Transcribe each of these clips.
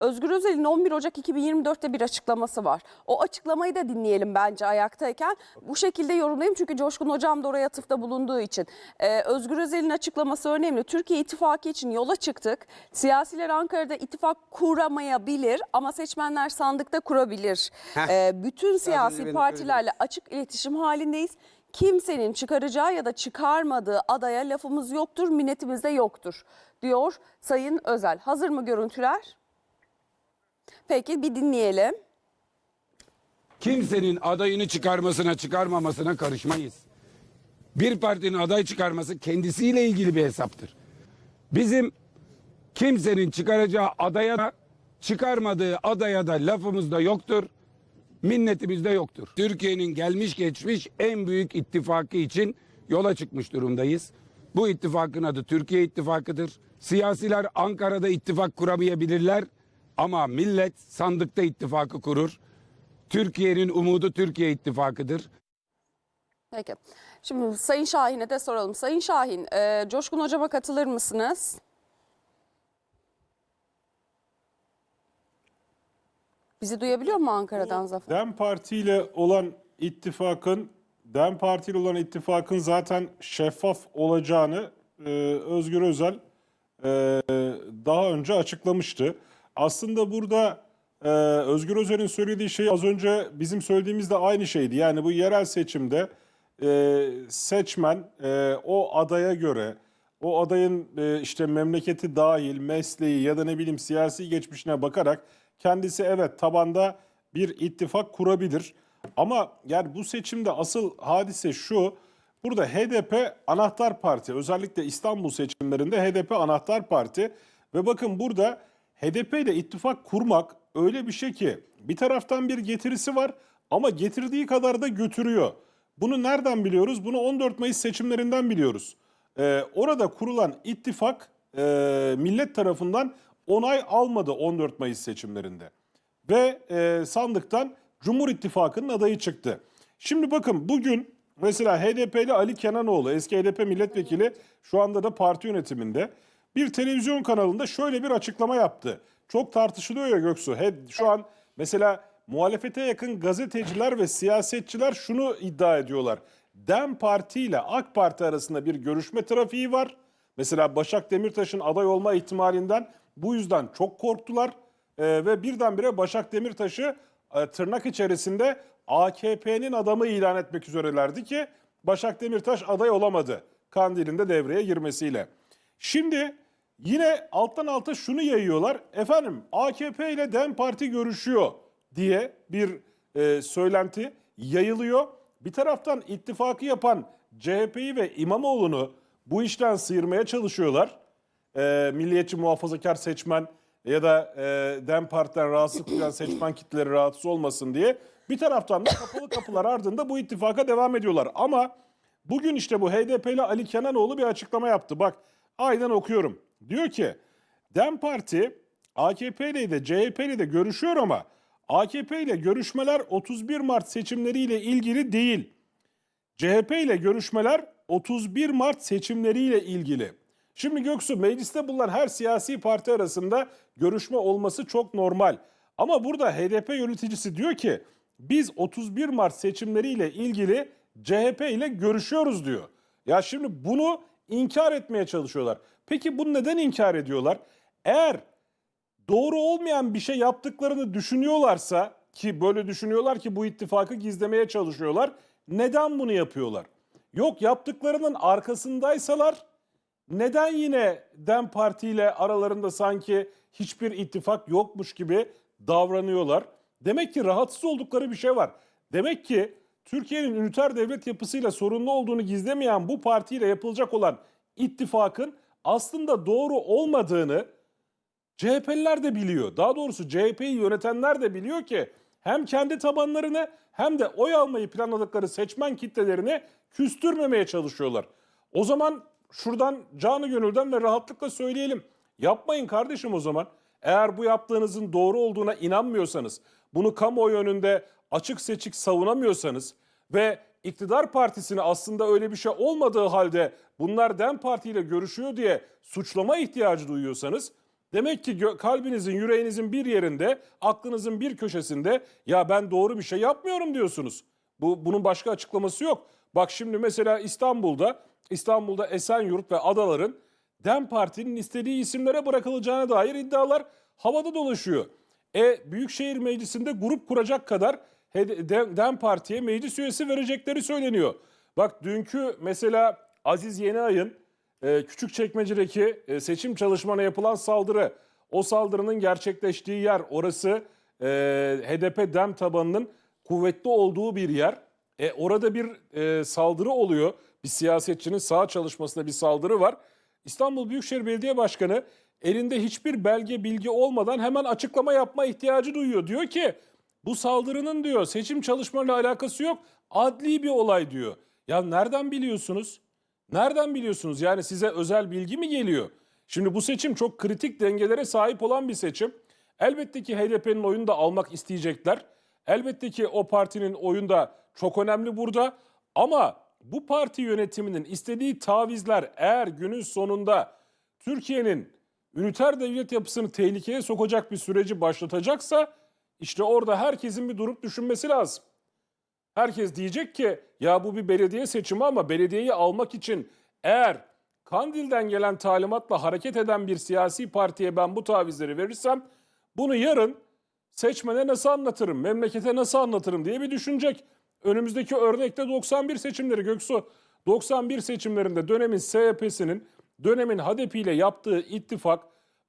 Özgür Özel'in 11 Ocak 2024'te bir açıklaması var. O açıklamayı da dinleyelim bence ayaktayken. Bu şekilde yorumlayayım çünkü Coşkun Hocam da oraya atıfta bulunduğu için. Ee, Özgür Özel'in açıklaması önemli. Türkiye İttifakı için yola çıktık. Siyasiler Ankara'da ittifak kuramayabilir ama seçmenler sandıkta kurabilir. Ee, bütün siyasi partilerle açık iletişim halindeyiz. Kimsenin çıkaracağı ya da çıkarmadığı adaya lafımız yoktur, minnetimiz de yoktur diyor Sayın Özel. Hazır mı görüntüler? Peki bir dinleyelim. kimsenin adayını çıkarmasına çıkarmamasına karışmayız. Bir partinin aday çıkarması kendisiyle ilgili bir hesaptır. Bizim kimsenin çıkaracağı adaya da çıkarmadığı adaya da lafımız da yoktur. Minnetimiz de yoktur. Türkiye'nin gelmiş geçmiş en büyük ittifakı için yola çıkmış durumdayız. Bu ittifakın adı Türkiye İttifakı'dır. Siyasiler Ankara'da ittifak kuramayabilirler ama millet sandıkta ittifakı kurur. Türkiye'nin umudu Türkiye İttifakı'dır. Peki. Şimdi Sayın Şahin'e de soralım. Sayın Şahin, e, Coşkun Hocam'a katılır mısınız? Bizi duyabiliyor mu Ankara'dan Zafer? DEM Parti ile olan ittifakın DEM Parti ile olan ittifakın zaten şeffaf olacağını e, Özgür Özel e, daha önce açıklamıştı. Aslında burada e, Özgür Özel'in söylediği şey az önce bizim söylediğimizde aynı şeydi. Yani bu yerel seçimde e, seçmen e, o adaya göre o adayın e, işte memleketi dahil, mesleği ya da ne bileyim siyasi geçmişine bakarak kendisi evet tabanda bir ittifak kurabilir. Ama yani bu seçimde asıl hadise şu. Burada HDP anahtar parti. Özellikle İstanbul seçimlerinde HDP anahtar parti. Ve bakın burada HDP ile ittifak kurmak öyle bir şey ki bir taraftan bir getirisi var ama getirdiği kadar da götürüyor. Bunu nereden biliyoruz? Bunu 14 Mayıs seçimlerinden biliyoruz. Ee, orada kurulan ittifak e, millet tarafından onay almadı 14 Mayıs seçimlerinde. Ve e, sandıktan Cumhur İttifakı'nın adayı çıktı. Şimdi bakın bugün mesela HDP'li Ali Kenanoğlu eski HDP milletvekili şu anda da parti yönetiminde bir televizyon kanalında şöyle bir açıklama yaptı. Çok tartışılıyor ya Göksu. He- Şu an mesela muhalefete yakın gazeteciler ve siyasetçiler şunu iddia ediyorlar. DEM Parti ile AK Parti arasında bir görüşme trafiği var. Mesela Başak Demirtaş'ın aday olma ihtimalinden bu yüzden çok korktular. Ee, ve birdenbire Başak Demirtaş'ı e, tırnak içerisinde AKP'nin adamı ilan etmek üzerelerdi ki Başak Demirtaş aday olamadı. Kandil'in de devreye girmesiyle. Şimdi yine alttan alta şunu yayıyorlar. Efendim AKP ile DEM Parti görüşüyor diye bir e, söylenti yayılıyor. Bir taraftan ittifakı yapan CHP'yi ve İmamoğlu'nu bu işten sıyırmaya çalışıyorlar. E, milliyetçi muhafazakar seçmen ya da e, DEM Parti'den rahatsız duyan seçmen kitleleri rahatsız olmasın diye. Bir taraftan da kapalı kapılar ardında bu ittifaka devam ediyorlar. Ama bugün işte bu HDP'li Ali Kenanoğlu bir açıklama yaptı. Bak aynen okuyorum. Diyor ki DEM Parti AKP ile de CHP ile de görüşüyor ama AKP ile görüşmeler 31 Mart seçimleriyle ilgili değil. CHP ile görüşmeler 31 Mart seçimleriyle ilgili. Şimdi Göksu mecliste bulunan her siyasi parti arasında görüşme olması çok normal. Ama burada HDP yöneticisi diyor ki biz 31 Mart seçimleriyle ilgili CHP ile görüşüyoruz diyor. Ya şimdi bunu inkar etmeye çalışıyorlar. Peki bunu neden inkar ediyorlar? Eğer doğru olmayan bir şey yaptıklarını düşünüyorlarsa ki böyle düşünüyorlar ki bu ittifakı gizlemeye çalışıyorlar. Neden bunu yapıyorlar? Yok yaptıklarının arkasındaysalar neden yine DEM Parti ile aralarında sanki hiçbir ittifak yokmuş gibi davranıyorlar? Demek ki rahatsız oldukları bir şey var. Demek ki Türkiye'nin üniter devlet yapısıyla sorunlu olduğunu gizlemeyen bu partiyle yapılacak olan ittifakın aslında doğru olmadığını CHP'liler de biliyor. Daha doğrusu CHP'yi yönetenler de biliyor ki hem kendi tabanlarını hem de oy almayı planladıkları seçmen kitlelerini küstürmemeye çalışıyorlar. O zaman şuradan canı gönülden ve rahatlıkla söyleyelim. Yapmayın kardeşim o zaman. Eğer bu yaptığınızın doğru olduğuna inanmıyorsanız, bunu kamuoyu önünde açık seçik savunamıyorsanız ve iktidar partisini aslında öyle bir şey olmadığı halde bunlar DEM Parti ile görüşüyor diye suçlama ihtiyacı duyuyorsanız Demek ki kalbinizin, yüreğinizin bir yerinde, aklınızın bir köşesinde ya ben doğru bir şey yapmıyorum diyorsunuz. Bu bunun başka açıklaması yok. Bak şimdi mesela İstanbul'da, İstanbul'da Esenyurt ve adaların DEM Parti'nin istediği isimlere bırakılacağına dair iddialar havada dolaşıyor. E Büyükşehir Meclisi'nde grup kuracak kadar DEM Parti'ye meclis üyesi verecekleri söyleniyor. Bak dünkü mesela Aziz Yeniay'ın e, Küçükçekmece'deki e, seçim çalışmana yapılan saldırı, o saldırının gerçekleştiği yer orası e, HDP DEM tabanının kuvvetli olduğu bir yer. E, orada bir e, saldırı oluyor. Bir siyasetçinin sağ çalışmasında bir saldırı var. İstanbul Büyükşehir Belediye Başkanı elinde hiçbir belge bilgi olmadan hemen açıklama yapma ihtiyacı duyuyor. Diyor ki bu saldırının diyor seçim çalışmalarıyla alakası yok adli bir olay diyor. Ya nereden biliyorsunuz? Nereden biliyorsunuz? Yani size özel bilgi mi geliyor? Şimdi bu seçim çok kritik dengelere sahip olan bir seçim. Elbette ki HDP'nin oyunu da almak isteyecekler. Elbette ki o partinin oyunu da çok önemli burada. Ama bu parti yönetiminin istediği tavizler eğer günün sonunda Türkiye'nin üniter devlet yapısını tehlikeye sokacak bir süreci başlatacaksa işte orada herkesin bir durup düşünmesi lazım. Herkes diyecek ki ya bu bir belediye seçimi ama belediyeyi almak için eğer Kandil'den gelen talimatla hareket eden bir siyasi partiye ben bu tavizleri verirsem bunu yarın seçmene nasıl anlatırım, memlekete nasıl anlatırım diye bir düşünecek. Önümüzdeki örnekte 91 seçimleri Göksu. 91 seçimlerinde dönemin SHP'sinin, dönemin HDP ile yaptığı ittifak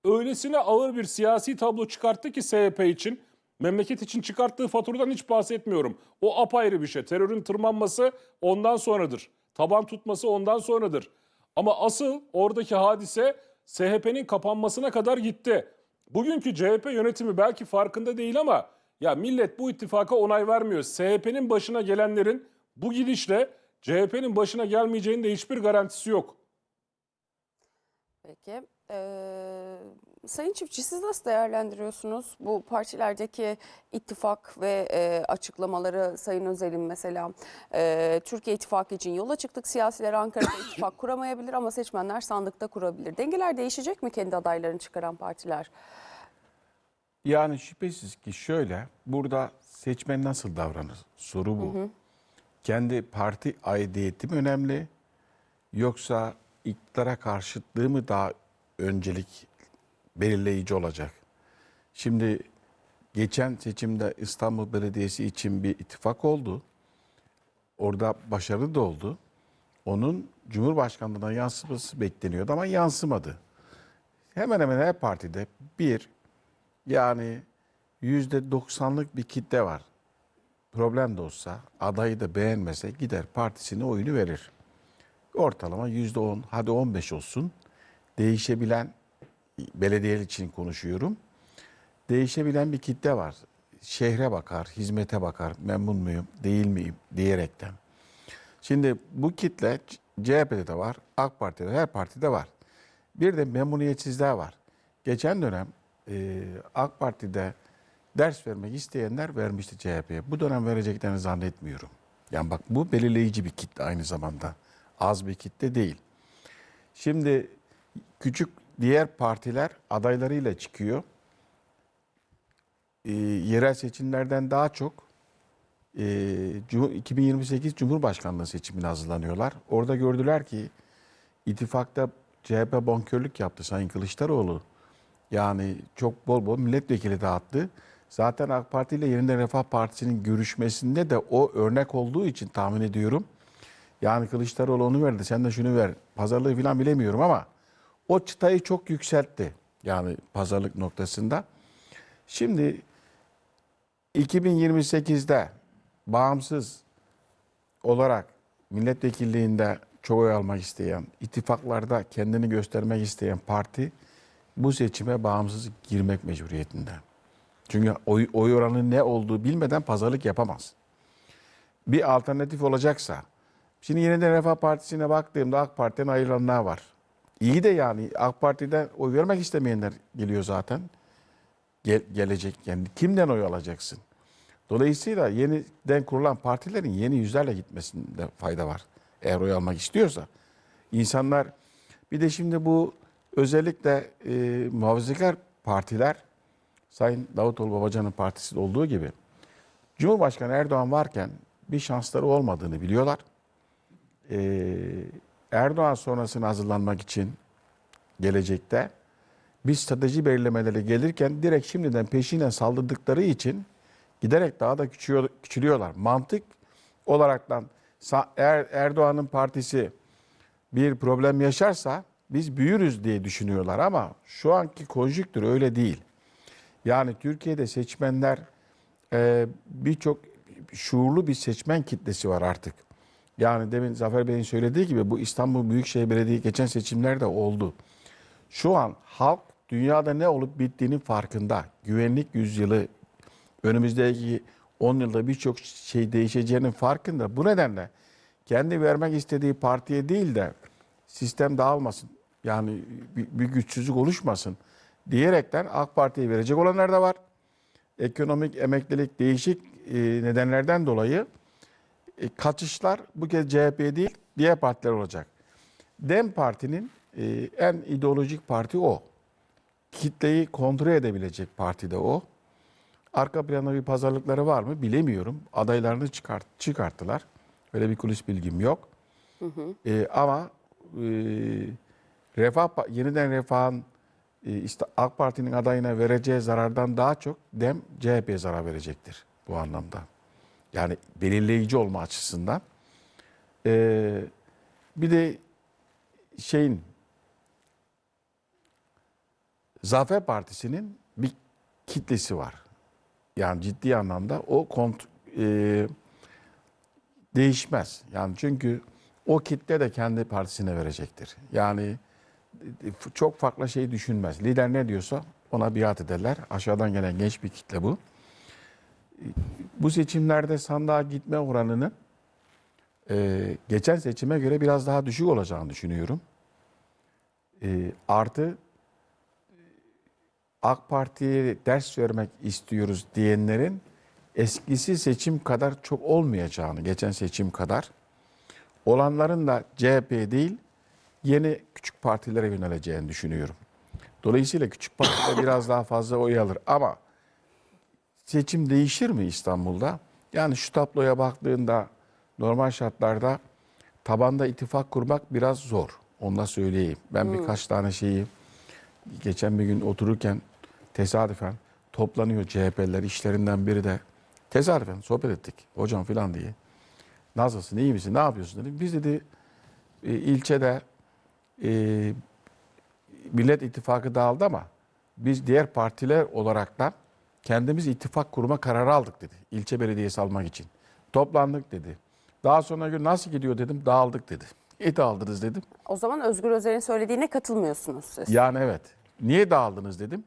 öylesine ağır bir siyasi tablo çıkarttı ki SHP için memleket için çıkarttığı faturadan hiç bahsetmiyorum. O apayrı bir şey. Terörün tırmanması ondan sonradır. Taban tutması ondan sonradır. Ama asıl oradaki hadise SHP'nin kapanmasına kadar gitti. Bugünkü CHP yönetimi belki farkında değil ama ya millet bu ittifaka onay vermiyor. SHP'nin başına gelenlerin bu gidişle CHP'nin başına gelmeyeceğinin de hiçbir garantisi yok. Peki. Ee, Sayın Çiftçi siz nasıl değerlendiriyorsunuz bu partilerdeki ittifak ve e, açıklamaları Sayın Özel'in mesela e, Türkiye İttifakı için yola çıktık siyasiler Ankara'da ittifak kuramayabilir ama seçmenler sandıkta kurabilir. Dengeler değişecek mi kendi adaylarını çıkaran partiler? Yani şüphesiz ki şöyle, burada seçmen nasıl davranır? Soru bu. Kendi parti aidiyeti mi önemli? Yoksa iktidara karşıtlığı mı daha öncelik belirleyici olacak? Şimdi geçen seçimde İstanbul Belediyesi için bir ittifak oldu. Orada başarılı da oldu. Onun Cumhurbaşkanlığına yansıması bekleniyordu ama yansımadı. Hemen hemen her partide bir yani yüzde doksanlık bir kitle var. Problem de olsa adayı da beğenmese gider partisine oyunu verir. Ortalama yüzde on hadi on beş olsun. Değişebilen belediye için konuşuyorum. Değişebilen bir kitle var. Şehre bakar, hizmete bakar, memnun muyum, değil miyim diyerekten. Şimdi bu kitle CHP'de de var, AK Parti'de her partide var. Bir de memnuniyetsizler var. Geçen dönem e, AK Parti'de ders vermek isteyenler vermişti CHP'ye. Bu dönem vereceklerini zannetmiyorum. Yani bak bu belirleyici bir kitle aynı zamanda. Az bir kitle değil. Şimdi küçük diğer partiler adaylarıyla çıkıyor. E, yerel seçimlerden daha çok e, Cum- 2028 Cumhurbaşkanlığı seçimine hazırlanıyorlar. Orada gördüler ki ittifakta CHP bonkörlük yaptı Sayın Kılıçdaroğlu. Yani çok bol bol milletvekili dağıttı. Zaten AK Parti ile Yeniden Refah Partisi'nin görüşmesinde de o örnek olduğu için tahmin ediyorum. Yani Kılıçdaroğlu onu verdi, sen de şunu ver. Pazarlığı falan bilemiyorum ama o çıtayı çok yükseltti. Yani pazarlık noktasında. Şimdi 2028'de bağımsız olarak milletvekilliğinde çok oy almak isteyen, ittifaklarda kendini göstermek isteyen parti bu seçime bağımsız girmek mecburiyetinde. Çünkü oy, oy oranının ne olduğu bilmeden pazarlık yapamaz. Bir alternatif olacaksa, şimdi yeniden Refah Partisi'ne baktığımda AK Parti'den ayrılanlar var. İyi de yani AK Parti'den oy vermek istemeyenler geliyor zaten. Gel- gelecek yani kimden oy alacaksın? Dolayısıyla yeniden kurulan partilerin yeni yüzlerle gitmesinde fayda var. Eğer oy almak istiyorsa. İnsanlar bir de şimdi bu özellikle e, muhafazakar partiler Sayın Davutoğlu Babacan'ın partisi olduğu gibi Cumhurbaşkanı Erdoğan varken bir şansları olmadığını biliyorlar. Ee, Erdoğan sonrasına hazırlanmak için gelecekte bir strateji belirlemeleri gelirken direkt şimdiden peşinden saldırdıkları için giderek daha da küçüyor, küçülüyorlar. Mantık olaraktan eğer Erdoğan'ın partisi bir problem yaşarsa biz büyürüz diye düşünüyorlar ama şu anki konjüktür öyle değil. Yani Türkiye'de seçmenler e, birçok şuurlu bir seçmen kitlesi var artık. Yani demin Zafer Bey'in söylediği gibi bu İstanbul Büyükşehir Belediyesi geçen seçimlerde oldu. Şu an halk dünyada ne olup bittiğinin farkında. Güvenlik yüzyılı önümüzdeki 10 yılda birçok şey değişeceğinin farkında. Bu nedenle kendi vermek istediği partiye değil de sistem dağılmasın. Yani bir, bir güçsüzlük oluşmasın diyerekten AK Parti'ye verecek olanlar da var. Ekonomik emeklilik değişik e, nedenlerden dolayı e, kaçışlar bu kez CHP değil diğer partiler olacak. Dem Parti'nin e, en ideolojik parti o. Kitleyi kontrol edebilecek parti de o. Arka planda bir pazarlıkları var mı bilemiyorum. Adaylarını çıkart, çıkarttılar. Öyle bir kulis bilgim yok. E, ama e, Refah yeniden Refah'ın e, işte AK Parti'nin adayına vereceği zarardan daha çok Dem CHP'ye zarar verecektir bu anlamda. Yani belirleyici olma açısından. E, bir de şeyin Zafer Partisi'nin bir kitlesi var. Yani ciddi anlamda o kont e, değişmez. Yani çünkü o kitle de kendi partisine verecektir. Yani e, çok farklı şey düşünmez. Lider ne diyorsa ona biat ederler. Aşağıdan gelen genç bir kitle bu. E, Bu seçimlerde sandığa gitme oranının e, geçen seçime göre biraz daha düşük olacağını düşünüyorum. E, artı AK Parti'ye ders vermek istiyoruz diyenlerin eskisi seçim kadar çok olmayacağını, geçen seçim kadar olanların da CHP değil yeni küçük partilere yöneleceğini düşünüyorum. Dolayısıyla küçük partiler biraz daha fazla oy alır ama seçim değişir mi İstanbul'da? Yani şu tabloya baktığında normal şartlarda tabanda ittifak kurmak biraz zor. Onu da söyleyeyim. Ben birkaç tane şeyi geçen bir gün otururken tesadüfen toplanıyor CHP'liler işlerinden biri de tesadüfen sohbet ettik hocam filan diye. Nasılsın iyi misin ne yapıyorsun dedim. Biz dedi e, ilçede e, Millet İttifakı dağıldı ama biz diğer partiler olaraktan kendimiz ittifak kurma kararı aldık dedi. İlçe belediyesi almak için. Toplandık dedi. Daha sonra gün nasıl gidiyor dedim dağıldık dedi. İyi dağıldınız dedim. O zaman Özgür Özel'in söylediğine katılmıyorsunuz siz. Yani evet. Niye dağıldınız dedim.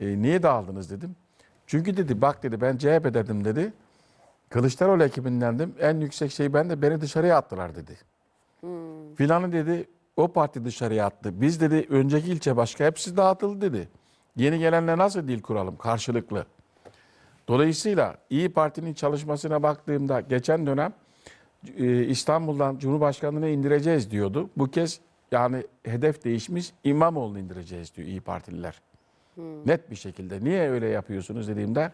E, niye dağıldınız dedim. Çünkü dedi bak dedi ben CHP dedim dedi. Kılıçdaroğlu ekibindendim. En yüksek şey ben de beni dışarıya attılar dedi. Filanı dedi o parti dışarıya attı. Biz dedi önceki ilçe başka hepsi dağıtıldı dedi. Yeni gelenle nasıl dil kuralım karşılıklı. Dolayısıyla İyi Parti'nin çalışmasına baktığımda geçen dönem e, İstanbul'dan Cumhurbaşkanlığına indireceğiz diyordu. Bu kez yani hedef değişmiş İmamoğlu'nu indireceğiz diyor İyi Partililer. Net bir şekilde. Niye öyle yapıyorsunuz dediğimde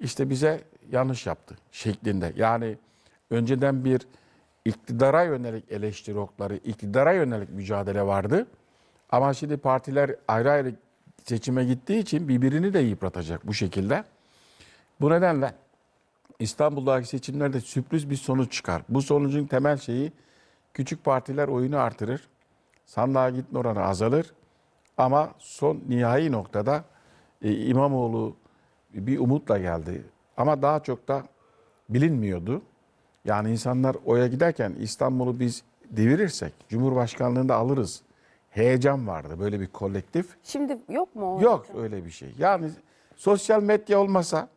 işte bize yanlış yaptı şeklinde. Yani önceden bir iktidara yönelik eleştiri okları, iktidara yönelik mücadele vardı. Ama şimdi partiler ayrı ayrı seçime gittiği için birbirini de yıpratacak bu şekilde. Bu nedenle İstanbul'daki seçimlerde sürpriz bir sonuç çıkar. Bu sonucun temel şeyi küçük partiler oyunu artırır. Sandığa gitme oranı azalır. Ama son nihai noktada e, İmamoğlu bir umutla geldi. Ama daha çok da bilinmiyordu. Yani insanlar oya giderken İstanbul'u biz devirirsek Cumhurbaşkanlığında alırız. Heyecan vardı böyle bir kolektif. Şimdi yok mu? o? Yok öyle bir şey. Yani sosyal medya olmasa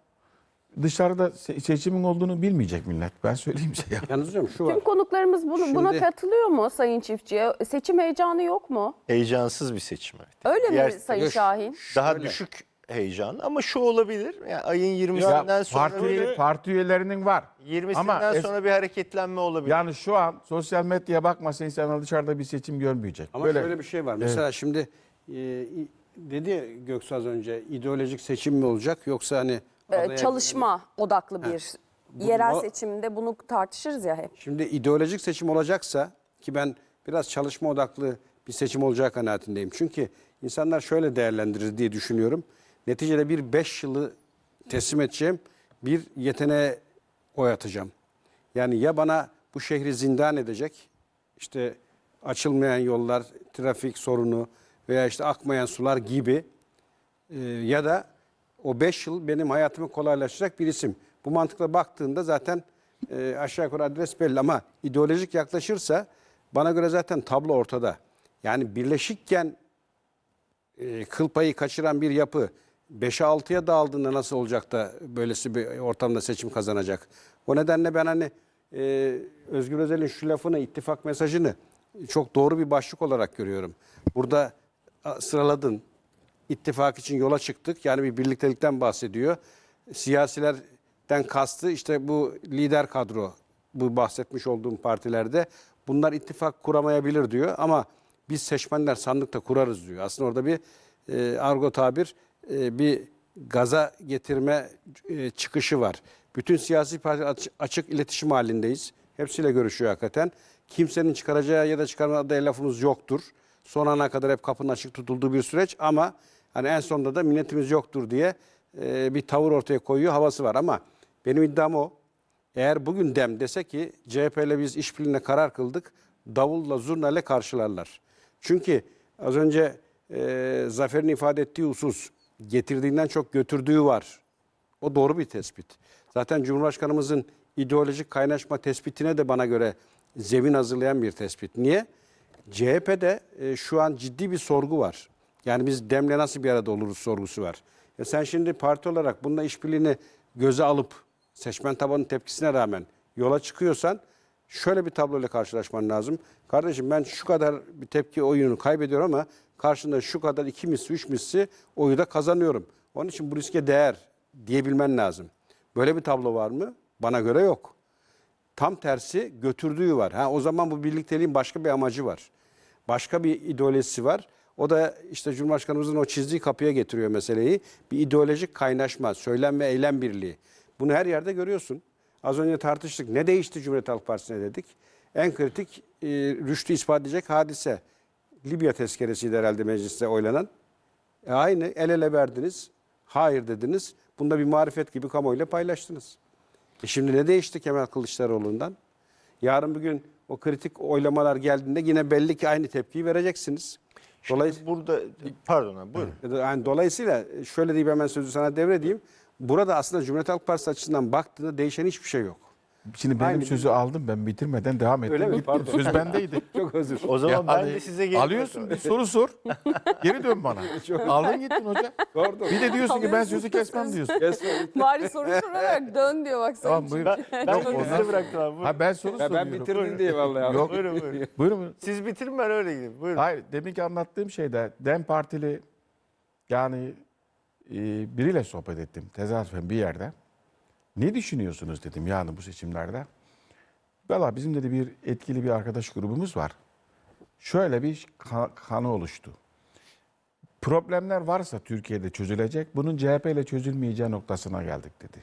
dışarıda se- seçimin olduğunu bilmeyecek millet. Ben söyleyeyim size ya. Yalnız hocam şu var. Tüm konuklarımız bunu, buna Şimdi- katılıyor mu Sayın Çiftçi'ye? Seçim heyecanı yok mu? Heyecansız bir seçim. evet. Öyle Diğer- mi Sayın Şahin? Daha düşük heyecanı ama şu olabilir. Yani ayın Ya 20'sinden sonra parti, Böyle- parti üyelerinin var. 20'sinden Ama es- sonra bir hareketlenme olabilir. Yani şu an sosyal medyaya bakmasa insanlar dışarıda bir seçim görmeyecek. Ama Böyle şöyle bir şey var. Mesela şimdi e, dedi ya Göksu az önce ideolojik seçim mi olacak yoksa hani Ee, adaya- çalışma odaklı bir yerel o- seçimde bunu tartışırız ya hep. Şimdi ideolojik seçim olacaksa ki ben biraz çalışma odaklı bir seçim olacağı kanaatindeyim. Çünkü insanlar şöyle değerlendirir diye düşünüyorum. Neticede bir 5 yılı teslim edeceğim, bir yeteneğe oy atacağım. Yani ya bana bu şehri zindan edecek, işte açılmayan yollar, trafik sorunu veya işte akmayan sular gibi e, ya da o 5 yıl benim hayatımı kolaylaştıracak bir isim. Bu mantıkla baktığında zaten e, aşağı yukarı adres belli ama ideolojik yaklaşırsa bana göre zaten tablo ortada. Yani birleşikken e, kıl payı kaçıran bir yapı 5'e 6'ya dağıldığında nasıl olacak da böylesi bir ortamda seçim kazanacak? O nedenle ben hani e, Özgür Özel'in şu lafını, ittifak mesajını çok doğru bir başlık olarak görüyorum. Burada sıraladın, ittifak için yola çıktık. Yani bir birliktelikten bahsediyor. Siyasilerden kastı işte bu lider kadro, bu bahsetmiş olduğum partilerde bunlar ittifak kuramayabilir diyor ama biz seçmenler sandıkta kurarız diyor. Aslında orada bir e, argo tabir e, bir gaza getirme e, çıkışı var. Bütün siyasi parti aç- açık iletişim halindeyiz. Hepsiyle görüşüyor hakikaten. Kimsenin çıkaracağı ya da çıkarmadığı lafımız yoktur. Son ana kadar hep kapının açık tutulduğu bir süreç ama hani en sonunda da minnetimiz yoktur diye e, bir tavır ortaya koyuyor havası var ama benim iddiam o. Eğer bugün dem dese ki CHP ile biz işbirliğine karar kıldık, davulla zurnayla karşılarlar. Çünkü az önce e, Zafer'in ifade ettiği husus getirdiğinden çok götürdüğü var. O doğru bir tespit. Zaten Cumhurbaşkanımızın ideolojik kaynaşma tespitine de bana göre zemin hazırlayan bir tespit. Niye? CHP'de e, şu an ciddi bir sorgu var. Yani biz demle nasıl bir arada oluruz sorgusu var. Ya sen şimdi parti olarak bununla işbirliğini göze alıp seçmen tabanının tepkisine rağmen yola çıkıyorsan şöyle bir tabloyla karşılaşman lazım. Kardeşim ben şu kadar bir tepki oyunu kaybediyorum ama karşında şu kadar iki misli, üç misli oyu da kazanıyorum. Onun için bu riske değer diyebilmen lazım. Böyle bir tablo var mı? Bana göre yok. Tam tersi götürdüğü var. Ha, o zaman bu birlikteliğin başka bir amacı var. Başka bir ideolojisi var. O da işte Cumhurbaşkanımızın o çizdiği kapıya getiriyor meseleyi. Bir ideolojik kaynaşma, söylem ve eylem birliği. Bunu her yerde görüyorsun. Az önce tartıştık. Ne değişti Cumhuriyet Halk Partisi'ne dedik. En kritik e, rüştü ispat edecek hadise. Libya tezkeresiydi herhalde mecliste oylanan. E, aynı el ele verdiniz. Hayır dediniz. Bunda bir marifet gibi kamuoyuyla paylaştınız. E şimdi ne değişti Kemal Kılıçdaroğlu'ndan? Yarın bugün o kritik oylamalar geldiğinde yine belli ki aynı tepkiyi vereceksiniz. Dolayısıyla Burada pardon abi buyurun. yani dolayısıyla şöyle diyeyim hemen sözü sana devredeyim. Burada aslında Cumhuriyet Halk Partisi açısından baktığında değişen hiçbir şey yok. Şimdi benim Aynı sözü aldım ben bitirmeden devam ettim. Öyle mi? Pardon. Söz bendeydi. Çok özür O zaman ben Yani de size geleyim. Alıyorsun bir soru sor. Geri dön bana. Aldın gittin hoca. Doğru. Bir de diyorsun ki ben sözü kesmem diyorsun. Bari soru sorarak dön diyor bak sana. Tamam buyur. Ben, ben Yok, size bıraktım abi. Buyurun. Ha ben soru Ya soruyorum. ben bitirdim diye vallahi. abi. Yok. Buyurun buyurun. Buyurun. Siz bitirin ben öyle gideyim. Buyurun. Hayır demin ki anlattığım şeyde DEM Partili yani e, biriyle sohbet ettim tesadüfen bir yerde. Ne düşünüyorsunuz dedim yani bu seçimlerde. Valla bizim dedi bir etkili bir arkadaş grubumuz var. Şöyle bir ka- kanı oluştu. Problemler varsa Türkiye'de çözülecek. Bunun CHP ile çözülmeyeceği noktasına geldik dedi.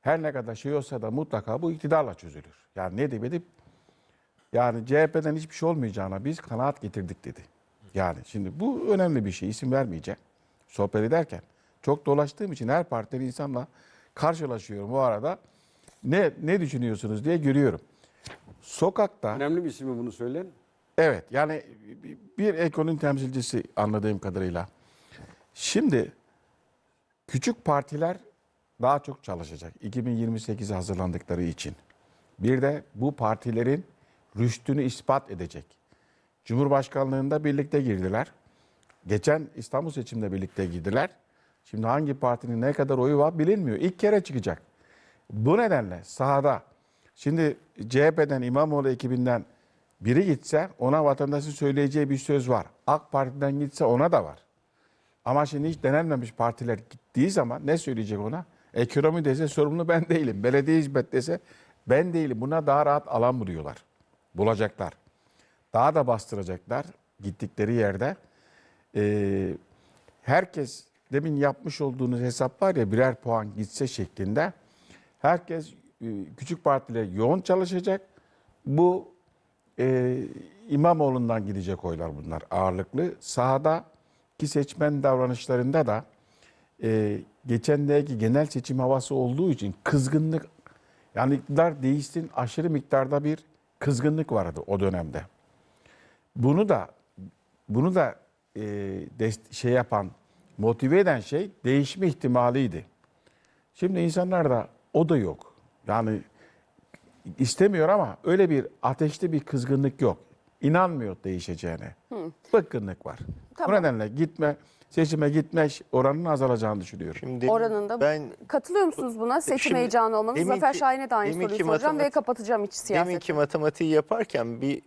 Her ne kadar şey olsa da mutlaka bu iktidarla çözülür. Yani ne diyeyim edip yani CHP'den hiçbir şey olmayacağına biz kanaat getirdik dedi. Yani şimdi bu önemli bir şey. İsim vermeyeceğim. Sohbet ederken. Çok dolaştığım için her partiden insanla karşılaşıyorum bu arada. Ne ne düşünüyorsunuz diye görüyorum. Sokakta Önemli bir isim mi bunu söyleyen? Evet yani bir ekonomi temsilcisi anladığım kadarıyla. Şimdi küçük partiler daha çok çalışacak 2028'e hazırlandıkları için. Bir de bu partilerin rüştünü ispat edecek. Cumhurbaşkanlığında birlikte girdiler. Geçen İstanbul seçiminde birlikte girdiler. Şimdi hangi partinin ne kadar oyu var bilinmiyor. İlk kere çıkacak. Bu nedenle sahada şimdi CHP'den İmamoğlu ekibinden biri gitse ona vatandaşın söyleyeceği bir söz var. AK Parti'den gitse ona da var. Ama şimdi hiç denenmemiş partiler gittiği zaman ne söyleyecek ona? Ekonomi dese sorumlu ben değilim. Belediye hizmet dese ben değilim. Buna daha rahat alan buluyorlar. Bulacaklar. Daha da bastıracaklar gittikleri yerde. Ee, herkes demin yapmış olduğunuz hesap var ya birer puan gitse şeklinde. Herkes e, küçük partiler yoğun çalışacak. Bu e, İmamoğlu'ndan gidecek oylar bunlar ağırlıklı. Sahada ki seçmen davranışlarında da e, geçendeki genel seçim havası olduğu için kızgınlık yani iktidar değişsin aşırı miktarda bir kızgınlık vardı o dönemde. Bunu da bunu da e, şey yapan motive eden şey değişme ihtimaliydi. Şimdi insanlarda o da yok. Yani istemiyor ama öyle bir ateşli bir kızgınlık yok. İnanmıyor değişeceğine. Bıkkınlık var. Bu Tamam. nedenle gitme, seçime gitme oranının azalacağını düşünüyorum. Şimdi Oranında ben katılıyor musunuz buna? Seçim Şimdi heyecanı olmanız. deminki- Zafer Şahin'e de aynı soruyu soracağım ve kapatacağım iç siyaset. deminki matematiği yaparken bir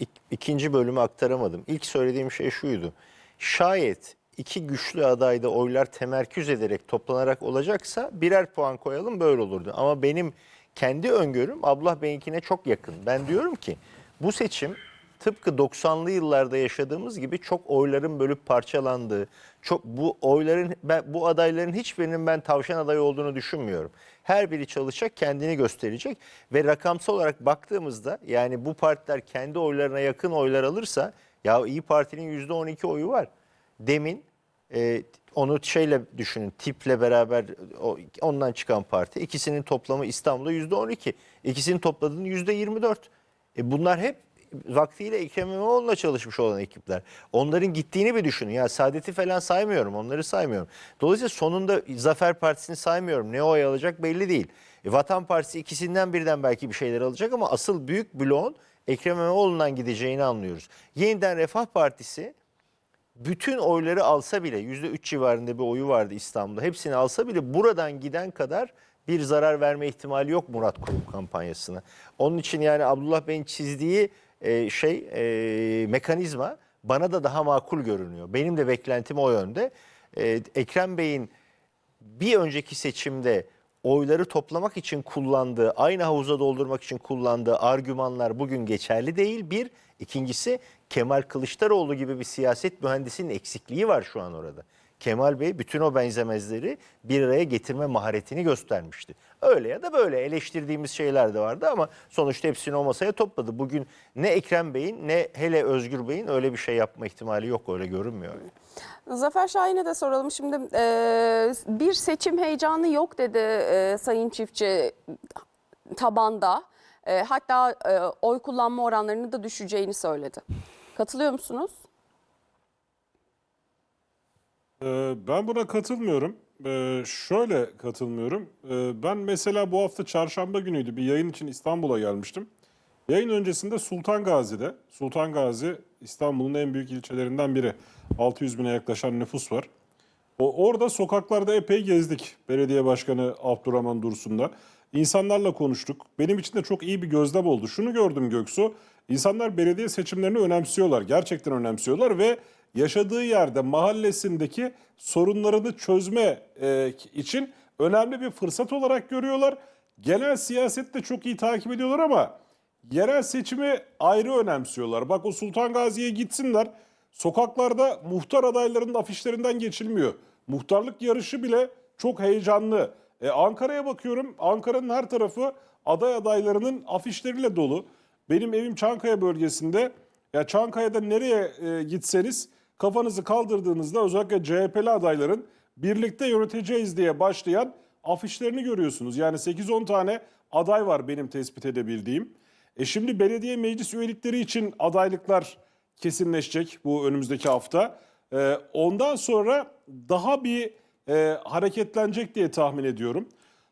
ik- ikinci bölümü aktaramadım. İlk söylediğim şey şuydu. Şayet iki güçlü adayda oylar temerküz ederek toplanarak olacaksa birer puan koyalım böyle olurdu. Ama benim kendi öngörüm Abdullah Bey'inkine çok yakın. Ben diyorum ki bu seçim tıpkı 90'lı yıllarda yaşadığımız gibi çok oyların bölüp parçalandığı, çok bu oyların ben bu adayların hiçbirinin ben tavşan adayı olduğunu düşünmüyorum. Her biri çalışacak, kendini gösterecek ve rakamsal olarak baktığımızda yani bu partiler kendi oylarına yakın oylar alırsa ya İyi Parti'nin %12 oyu var. Demin e, onu şeyle düşünün tiple beraber o, ondan çıkan parti ikisinin toplamı İstanbul'da %12. İkisinin topladığının %24. E bunlar hep vaktiyle Ekrem İmamoğlu'na çalışmış olan ekipler. Onların gittiğini bir düşünün. Ya Saadet'i falan saymıyorum. Onları saymıyorum. Dolayısıyla sonunda Zafer Partisi'ni saymıyorum. Ne oy alacak belli değil. E, Vatan Partisi ikisinden birden belki bir şeyler alacak ama asıl büyük bloğun Ekrem İmamoğlu'ndan gideceğini anlıyoruz. Yeniden Refah Partisi bütün oyları alsa bile %3 civarında bir oyu vardı İstanbul'da. Hepsini alsa bile buradan giden kadar bir zarar verme ihtimali yok Murat Kurum kampanyasına. Onun için yani Abdullah Bey'in çizdiği e, şey e, mekanizma bana da daha makul görünüyor. Benim de beklentim o yönde. E, Ekrem Bey'in bir önceki seçimde oyları toplamak için kullandığı, aynı havuza doldurmak için kullandığı argümanlar bugün geçerli değil. Bir, ikincisi Kemal Kılıçdaroğlu gibi bir siyaset mühendisinin eksikliği var şu an orada. Kemal Bey bütün o benzemezleri bir araya getirme maharetini göstermişti. Öyle ya da böyle eleştirdiğimiz şeyler de vardı ama sonuçta hepsini o masaya topladı. Bugün ne Ekrem Bey'in ne hele Özgür Bey'in öyle bir şey yapma ihtimali yok öyle görünmüyor. Zafer Şahin'e de soralım. Şimdi e, bir seçim heyecanı yok dedi e, Sayın Çiftçi tabanda. E, hatta e, oy kullanma oranlarını da düşeceğini söyledi. Katılıyor musunuz? Ee, Ben buna katılmıyorum. Ee, Şöyle katılmıyorum. Ee, Ben mesela bu hafta çarşamba günüydü. Bir yayın için İstanbul'a gelmiştim. Yayın öncesinde Sultan Gazi'de, Sultan Gazi İstanbul'un en büyük ilçelerinden biri. 600 bine yaklaşan nüfus var. O, orada sokaklarda epey gezdik. Belediye Başkanı Abdurrahman Dursun'da. İnsanlarla konuştuk. Benim için de çok iyi bir gözlem oldu. Şunu gördüm Göksu. İnsanlar belediye seçimlerini önemsiyorlar. Gerçekten önemsiyorlar ve yaşadığı yerde mahallesindeki sorunlarını çözme e, için önemli bir fırsat olarak görüyorlar. Genel siyasette çok iyi takip ediyorlar ama yerel seçimi ayrı önemsiyorlar. Bak o Sultan Gazi'ye gitsinler. Sokaklarda muhtar adaylarının afişlerinden geçilmiyor. Muhtarlık yarışı bile çok heyecanlı. E, Ankara'ya bakıyorum. Ankara'nın her tarafı aday adaylarının afişleriyle dolu. Benim evim Çankaya bölgesinde. Ya Çankaya'da nereye e, gitseniz kafanızı kaldırdığınızda özellikle CHP'li adayların birlikte yöneteceğiz diye başlayan afişlerini görüyorsunuz. Yani 8-10 tane aday var benim tespit edebildiğim. E şimdi belediye meclis üyelikleri için adaylıklar kesinleşecek bu önümüzdeki hafta. E, ondan sonra daha bir e, hareketlenecek diye tahmin ediyorum.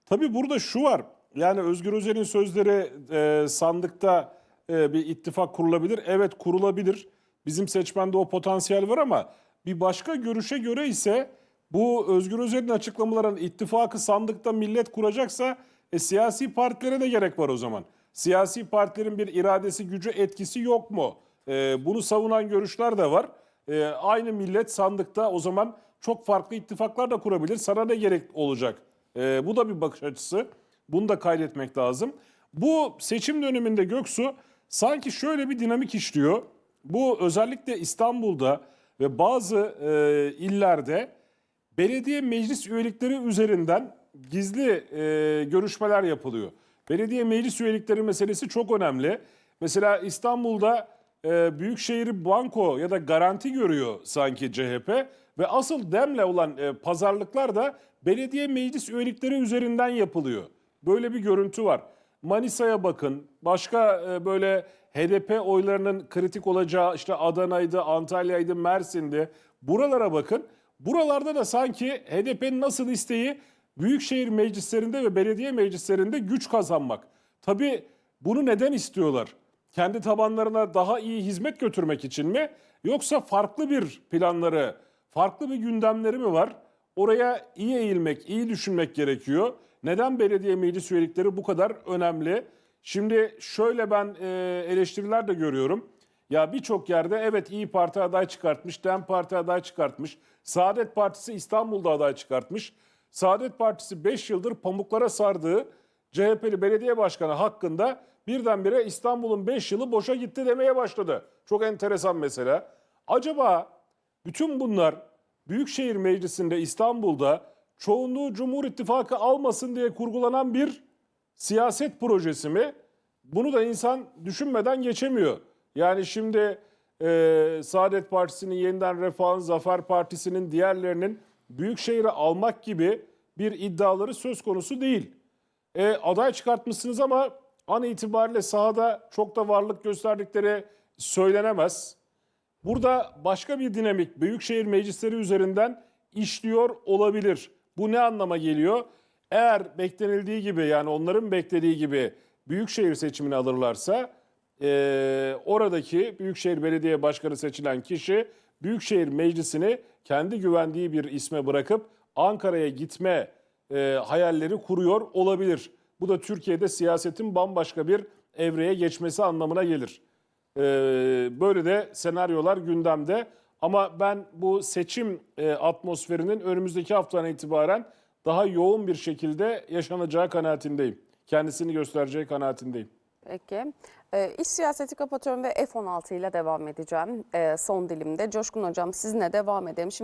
Tabii burada şu var. Yani Özgür Özel'in sözleri e, sandıkta e, bir ittifak kurulabilir. Evet kurulabilir. Bizim seçmende o potansiyel var ama bir başka görüşe göre ise bu Özgür Özel'in açıklamaların ittifakı sandıkta millet kuracaksa e, siyasi partilere de gerek var o zaman. Siyasi partilerin bir iradesi, gücü, etkisi yok mu? E, bunu savunan görüşler de var. E, aynı millet sandıkta o zaman çok farklı ittifaklar da kurabilir. Sana ne gerek olacak? Ee, bu da bir bakış açısı. Bunu da kaydetmek lazım. Bu seçim döneminde Göksu sanki şöyle bir dinamik işliyor. Bu özellikle İstanbul'da ve bazı e, illerde belediye meclis üyelikleri üzerinden gizli e, görüşmeler yapılıyor. Belediye meclis üyelikleri meselesi çok önemli. Mesela İstanbul'da e, Büyükşehir Banko ya da garanti görüyor sanki CHP ve asıl demle olan e, pazarlıklar da belediye meclis üyelikleri üzerinden yapılıyor. Böyle bir görüntü var. Manisa'ya bakın. Başka e, böyle HDP oylarının kritik olacağı işte Adana'ydı, Antalya'ydı, Mersin'di. Buralara bakın. Buralarda da sanki HDP'nin nasıl isteği büyükşehir meclislerinde ve belediye meclislerinde güç kazanmak. Tabii bunu neden istiyorlar? Kendi tabanlarına daha iyi hizmet götürmek için mi? Yoksa farklı bir planları, farklı bir gündemleri mi var? Oraya iyi eğilmek, iyi düşünmek gerekiyor. Neden belediye meclis üyelikleri bu kadar önemli? Şimdi şöyle ben e, eleştiriler de görüyorum. Ya birçok yerde evet İyi Parti aday çıkartmış, DEM Parti aday çıkartmış. Saadet Partisi İstanbul'da aday çıkartmış. Saadet Partisi 5 yıldır pamuklara sardığı CHP'li belediye başkanı hakkında birdenbire İstanbul'un 5 yılı boşa gitti demeye başladı. Çok enteresan mesela. Acaba bütün bunlar Büyükşehir Meclisi'nde İstanbul'da çoğunluğu Cumhur İttifakı almasın diye kurgulanan bir siyaset projesi mi? Bunu da insan düşünmeden geçemiyor. Yani şimdi e, Saadet Partisi'nin yeniden Refah'ın, Zafer Partisi'nin diğerlerinin Büyükşehir'i almak gibi bir iddiaları söz konusu değil. E, aday çıkartmışsınız ama an itibariyle sahada çok da varlık gösterdikleri söylenemez. Burada başka bir dinamik Büyükşehir Meclisleri üzerinden işliyor olabilir. Bu ne anlama geliyor? Eğer beklenildiği gibi yani onların beklediği gibi Büyükşehir seçimini alırlarsa eee, oradaki Büyükşehir Belediye Başkanı seçilen kişi Büyükşehir Meclisi'ni kendi güvendiği bir isme bırakıp Ankara'ya gitme eee, hayalleri kuruyor olabilir. Bu da Türkiye'de siyasetin bambaşka bir evreye geçmesi anlamına gelir. Ee, böyle de senaryolar gündemde. Ama ben bu seçim e, atmosferinin önümüzdeki haftadan itibaren daha yoğun bir şekilde yaşanacağı kanaatindeyim. Kendisini göstereceği kanaatindeyim. Peki. Ee, iş siyaseti kapatıyorum ve F-16 ile devam edeceğim ee, son dilimde. Coşkun Hocam sizinle devam edelim. Şimdi